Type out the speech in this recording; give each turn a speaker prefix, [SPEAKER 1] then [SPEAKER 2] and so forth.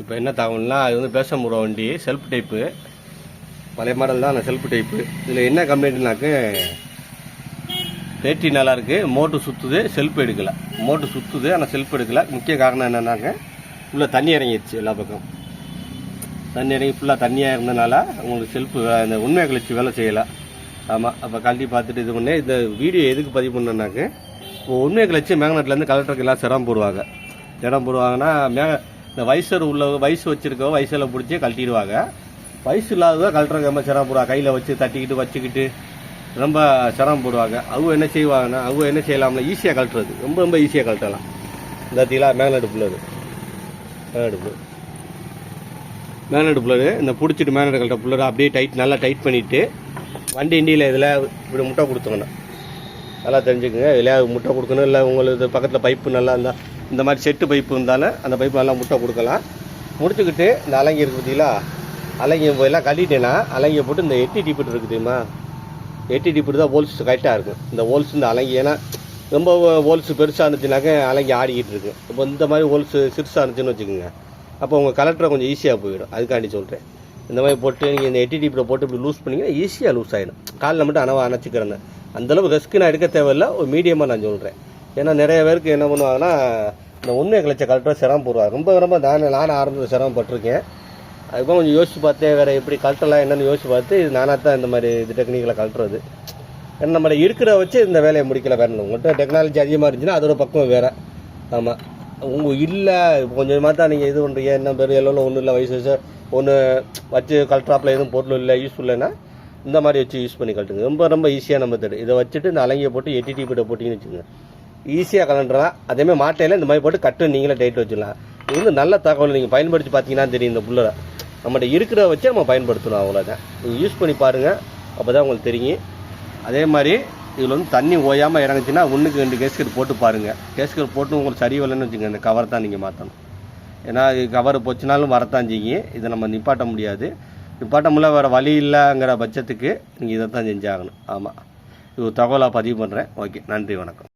[SPEAKER 1] இப்போ என்ன தகவல்னா அது வந்து பேச முறை வண்டி செல்ஃப் டைப்பு பழைய மாடல் தான் அந்த செல்ஃப் டைப்பு இதில் என்ன கம்ப்ளைண்ட்னாக்க பேட்டரி நல்லாயிருக்கு மோட்ரு சுற்றுது செல்ஃப் எடுக்கலை. மோட்ரு சுற்றுது ஆனால் செல்ஃப் எடுக்கலை. முக்கிய காரணம் என்னன்னாக்க ஃபுல்லாக தண்ணி இறங்கிடுச்சு எல்லா பக்கம். தண்ணி இறங்கி ஃபுல்லாக தண்ணியாக இருந்தனால உங்களுக்கு செல்ஃபு இந்த உண்மை கழிச்சு வேலை செய்யலை. ஆமாம் அப்போ கழட்டி பார்த்துட்டு இது பண்ணி. இந்த வீடியோ எதுக்கு பதிவு பண்ணேன்னாக்க இப்போ உண்மை கழிச்சு மேக்னெட்லேருந்து கலெக்டருக்கு எல்லாம் சிரமம் போடுவாங்க. சிரமம் போடுவாங்கன்னா மே இந்த வயசு உள்ள வயசு வச்சிருக்கவ வயசில் பிடிச்சி கழட்டிடுவாங்க. வயசு இல்லாதவங்க கழட்டுறவங்க ரொம்ப சிரமம் போடுவாங்க. கையில் வச்சு தட்டிக்கிட்டு வச்சுக்கிட்டு ரொம்ப சிரமம் போடுவாங்க. அவங்க என்ன செய்வாங்கன்னா அவங்க என்ன செய்யலாம்னா ஈஸியாக கழட்டுறது. ரொம்ப ரொம்ப ஈஸியாக கழட்டலாம். இந்த தீலா மேக்னெட் அது மேலடுப்பு புள்ளது இந்த பிடிச்சிட்டு மேலடு கழட்ட புள்ளரு அப்படியே டைட் நல்லா டைட் பண்ணிவிட்டு வண்டி இண்டியில் இதில் இப்படி முட்டை கொடுத்துக்கணும். நல்லா தெரிஞ்சுக்கோங்க. இல்லையா முட்டை கொடுக்கணும்? இல்லை உங்களுக்கு பக்கத்தில் பைப்பு நல்லா இருந்தால் இந்த மாதிரி செட்டு பைப்பு இருந்தாலும் அந்த பைப்பு நல்லா முட்டை கொடுக்கலாம். முடிச்சுக்கிட்டு இந்த அலங்கி இருக்குது பார்த்தீங்களா? அலங்கி எல்லாம் கட்டிட்டேன்னா அலங்கியை போட்டு இந்த எட்டி டிப்பிட்டு இருக்குதுமா தெரியுமா? எட்டி டிப்பிட்டு தான் ஹோல்ஸ் கரெக்டாக இருக்கும். இந்த ஹோல்ஸ் இந்த அலங்கி ஏன்னா ரொம்ப ஹோல்ஸ் பெருசாக இருந்துச்சுனாக்க அலங்கி ஆடிக்கிட்டு இருக்கு. இப்போ இந்த மாதிரி ஹோல்ஸ் சிறுசாக இருந்துச்சுன்னு வச்சுக்கோங்க. அப்போ உங்கள் கலெக்டரை கொஞ்சம் ஈஸியாக போயிடும். அதுக்காண்டி சொல்கிறேன் இந்த மாதிரி போட்டு நீங்கள் இந்த எட்டி டிப்பில் போட்டு இப்படி லூஸ் பண்ணிங்கன்னா ஈஸியாக லூஸ் ஆகிடும் காலில் மட்டும் அனவா அணைச்சிக்கிறேன்னு. அந்தளவு ரிஸ்க்கு நான் எடுக்க தேவையில்லை. ஒரு மீடியமாக நான் சொல்கிறேன் ஏன்னா நிறைய பேருக்கு என்ன பண்ணுவாங்கன்னா இந்த உண்மை கழிச்ச கலெக்டர் சிரமம் போடுவார். ரொம்ப ரொம்ப நான் நானும் ஆரம்பத்தில் சிரமப்பட்டிருக்கேன். அதுக்கப்புறம் கொஞ்சம் யோசிச்சு பார்த்தேன் வேறு எப்படி கலெக்டர்லாம் என்னன்னு யோசிச்சு பார்த்து இது நானாக தான் இந்த மாதிரி இது டெக்னிக்கில் கழட்டுறது ஏன்னா நம்மளை இருக்கிற வச்சு இந்த வேலையை முடிக்கல வேணும் உங்கள்கிட்ட டெக்னாலஜி அதிகமாக இருந்துச்சுன்னா அதோட பக்கம் வேறு. ஆமாம் உங்கள் இல்லை கொஞ்சமாக தான் நீங்கள் இது பண்ணுறீங்க என்ன பேர் எல்லாம் ஒன்றும் இல்லை வயசு வயசு ஒன்று வச்சு கலெக்டராப்பில் எதுவும் பொருள் இல்லை யூஸ் இல்லைன்னா இந்த மாதிரி வச்சு யூஸ் பண்ணி கழட்டுங்க. ரொம்ப ரொம்ப ஈஸியாக நம்ம மெத்தட் இதை வச்சுட்டு இந்த அலங்கியை போட்டு எட்டிடி போட்டு போட்டிங்கன்னு வச்சுக்கோங்க. ஈஸியாக கலண்டுறலாம் அதேமாதிரி மாட்டையில் இந்த மாதிரி போட்டு கட்டு நீங்களே டைட் வச்சிடலாம் இது வந்து நல்ல தகவல் நீங்கள் பயன்படுத்தி பார்த்தீங்கன்னா தெரியும் இந்த புல்லரை. நம்மகிட்ட இருக்கிற வச்சு நம்ம பயன்படுத்தணும் அவ்வளோதான் நீங்கள் யூஸ் பண்ணி பாருங்கள் அப்போ தான் உங்களுக்கு தெரியும். அதே மாதிரி இதில் வந்து தண்ணி ஓயாமல் இறங்குச்சுன்னா ஒன்றுக்கு ரெண்டு கேஸ்கட் போட்டு பாருங்கள் கேஸ்கட் போட்டு உங்களுக்கு சரி வரலன்னு வச்சுக்கோங்க. இந்த கவர் தான் நீங்கள் மாற்றணும் ஏன்னா இது கவர் போச்சுனாலும் வரத்தான் செய்யும். இதை நம்ம நிப்பாட்ட முடியாது. நிப்பாட்ட முடியல வேறு வழி இல்லைங்கிற பட்சத்துக்கு நீங்கள் இதை தான் செஞ்சாகணும். ஆமாம் இது ஒரு தகவலாக பதிவு பண்ணுறேன் ஓகே. நன்றி. வணக்கம்.